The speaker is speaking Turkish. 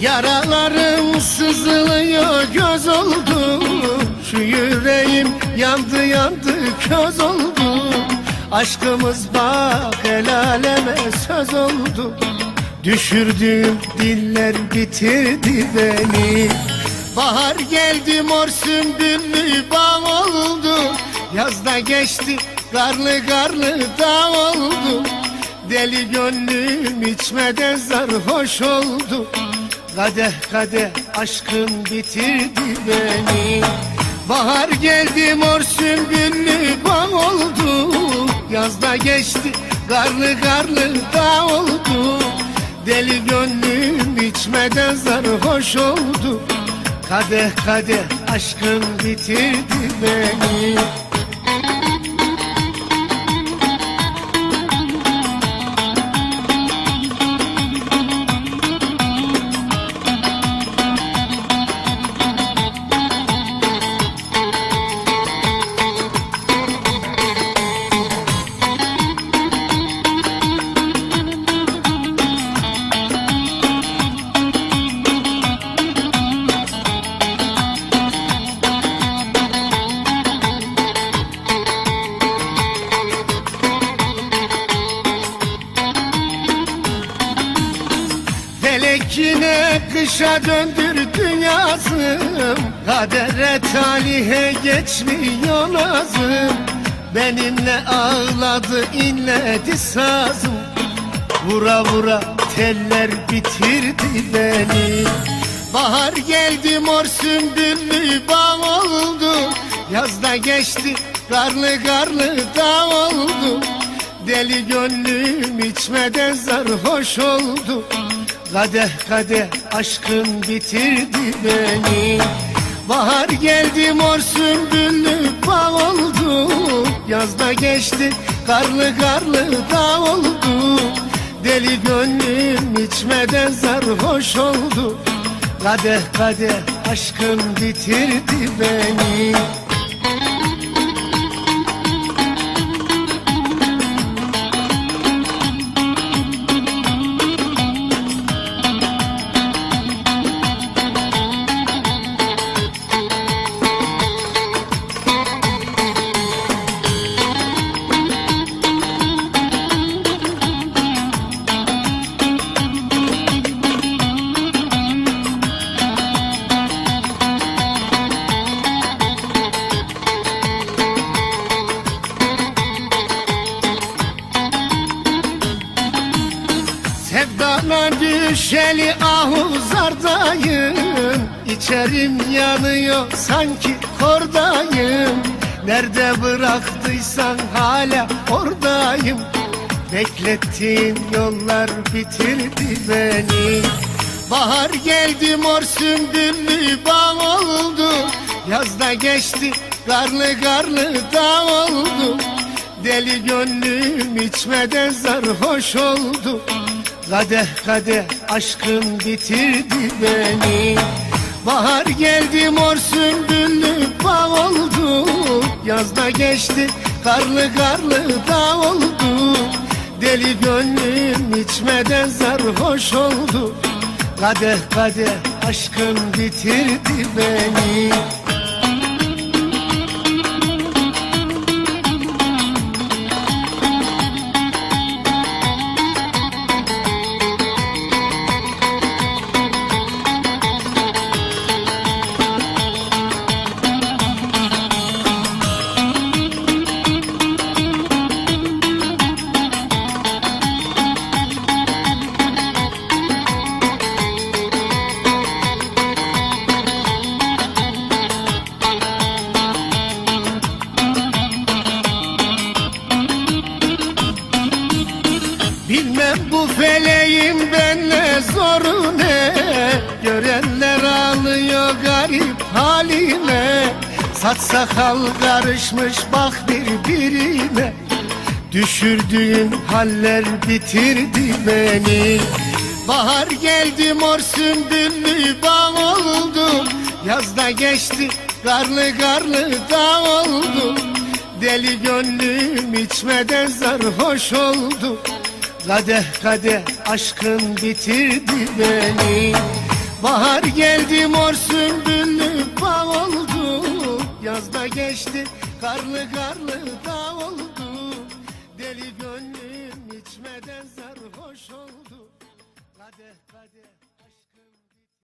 Yaralarım sızılıyor göz oldu. Şu yüreğim yandı yandı köz oldu. Aşkımız bak el aleme söz oldu. Düşürdüğüm diller bitirdi beni. Bahar geldi mor sümbüllü bağ oldu. Yazda geçti karlı karlı dağ oldu. Deli gönlüm içmeden sarhoş oldu Kadeh kadeh aşkın bitirdi beni. Bahar geldi mor sümbüllü bağ oldu. Yazda geçti karlı karlı dağ oldu. Deli gönlüm içmeden sarhoş oldu. Kadeh kadeh aşkın bitirdi beni Felek yine kışa döndürdü yazım Kadere talihe geçmiyor lazım Benimle ağladı inledi sazım. Vura vura teller bitirdi beni. Bahar geldi mor sümbüllü bağ oldu. Yazda geçti karlı karlı dağ oldu Deli gönlüm içmeden sarhoş oldu. Kadeh kadeh aşkın bitirdi beni. Bahar geldi mor sümbüllü bağ oldu. Yazda geçti karlı karlı dağ oldu. Deli gönlüm içmeden sarhoş oldu. Kadeh kadeh aşkın bitirdi beni Sevdana düşeli ahuzardayım. İçerim yanıyor sanki kordayım. Nerede bıraktıysan hala oradayım. Beklettiğin yollar bitirdi beni. Bahar geldi mor sümbüllü bağ oldu. Yazda geçti karlı karlı dağ oldu. Deli gönlüm içmeden sarhoş oldu Kadeh kadeh aşkın bitirdi beni. Bahar geldi mor sümbüllü bağ oldu Yazda geçti karlı karlı dağ oldu Deli gönlüm içmeden sarhoş oldu. Kadeh kadeh aşkın bitirdi beni Bilmem bu feleğin benle zoru ne? Görenler ağlıyor garip halime Saç sakal karışmış bak birbirine Düşürdüğün haller bitirdi beni. Bahar geldi mor sümbüllü bağ oldu. Yazda geçti karlı karlı dağ oldu. Deli gönlüm içmeden sarhoş oldu Kadeh kadeh aşkın bitirdi beni. Bahar geldi mor sümbüllü bağ oldu. Yazda geçti karlı karlı dağ oldu. Deli gönlüm içmeden sarhoş oldu. Kadeh kadeh